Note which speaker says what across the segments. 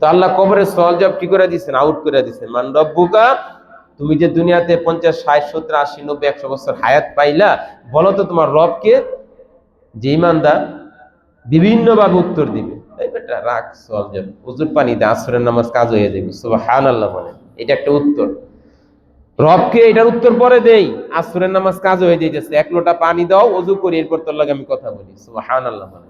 Speaker 1: তো আল্লাহ কবরের সওয়াল জবাব কি করে দিচ্ছেন আউট করে দিচ্ছেন মান রব্বুকা, তুমি যে দুনিয়াতে পঞ্চাশ, ষাট, সত্তর, আশি, নব্বই, একশো বছর হায়াত পাইলা, বলো তো তোমার রবকে যে ইমানদার বিভিন্নভাবে উত্তর দিবে। বেটা রাখ সওয়াল জবাব। উজুর পানিতে আসরের নামাজ কাজ হয়ে যাবে। সুবহান আল্লাহ বলে এটা একটা উত্তর। রবকে এটার উত্তর পরে দেই, আসরের নামাজ কাজ হয়ে যাইতেছে। এক লোটা পানি দাও, অজু করি, এরপর তোর লাগে আমি কথা বলি। সুবহান আল্লাহ বলে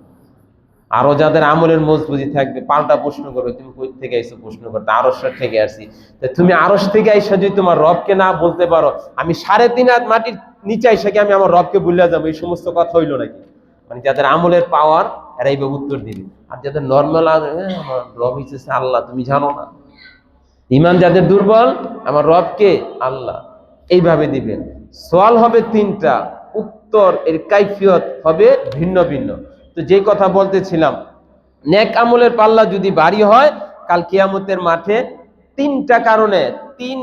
Speaker 1: আরও যাদের আমলের মজবুতি থাকবে, পাল্টা প্রশ্ন করবে, তুমি কই থেকে আইসো প্রশ্ন করতে? আরসের থেকে আসি তুমি আরস থেকে আইসা যদি তোমার রবকে না বলতে পারো, আমি সাড়ে তিন হাত মাটির নিচে আইসা কি আমি আমার রবকে ভুলে যাব? এই সমস্ত কথা হইল নাকি? মানে যাদের আমলের পাওয়ার এরা এইভাবে উত্তর দিবে। আর যাদের নর্মাল আমার রব হিসেবে আল্লাহ, তুমি জানো না। ইমান যাদের দুর্বল, আমার রবকে আল্লাহ। এইভাবে দিবেন। সোয়াল হবে তিনটা। উত্তর এর কাইফিয়ত হবে ভিন্ন ভিন্ন। তো যে কথা বলতেছিলাম নেক আমলের পাল্লা যদি বাড়ি হয় কাল কিয়ামতের মাঠে তিনটা কারণে তিন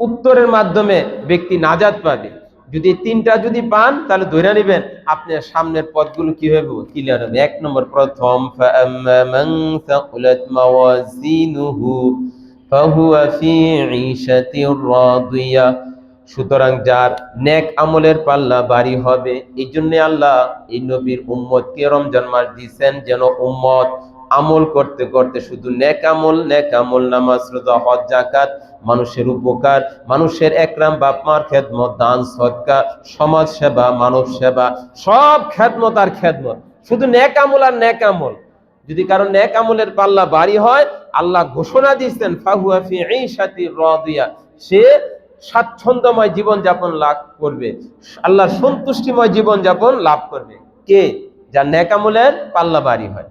Speaker 1: উত্তরের মাধ্যমে ব্যক্তি নাজাত পাবে যদি তিনটা যদি পান তাহলে ধরে নেবেন আপনার সামনের পথগুলো কি হবে ক্লিয়ার হবে এক নম্বর প্রথম فَأَمَّا مَنْ ثَقُلَتْ مَوَازِينُهُ فَهُوَ فِي عِيشَةٍ رَاضِيَةٍ সুতরাং যার নেক আমলের পাল্লা বাড়ি হবে এই জন্য আল্লাহ এই নবীর উম্মতকে রমজান মাস দিয়েছেন যেন উম্মত আমল করতে করতে শুধু নেক আমল নেক আমল নামাজ, রোজা, হজ জাকাত মানুষের উপকার, মানুষের একরাম বাপ মার খেদমত, দান, সৎকা, সমাজ সেবা, মানব সেবা, সব খেদমত আর খেদমত। শুধু নেক আমল আর নেক আমল। যদি কারও নেক আমলের পাল্লা বাড়ি হয়, আল্লাহ ঘোষণা দিচ্ছেন ফাহুয়া ফি ঈশাতি রাদিয়া। সে স্বাচ্ছন্দ্যময় জীবনযাপন লাভ করবে। আল্লাহর সন্তুষ্টিময় জীবনযাপন লাভ করবে। কে? যা নেক আমলের পাল্লা বাড়ি হয়।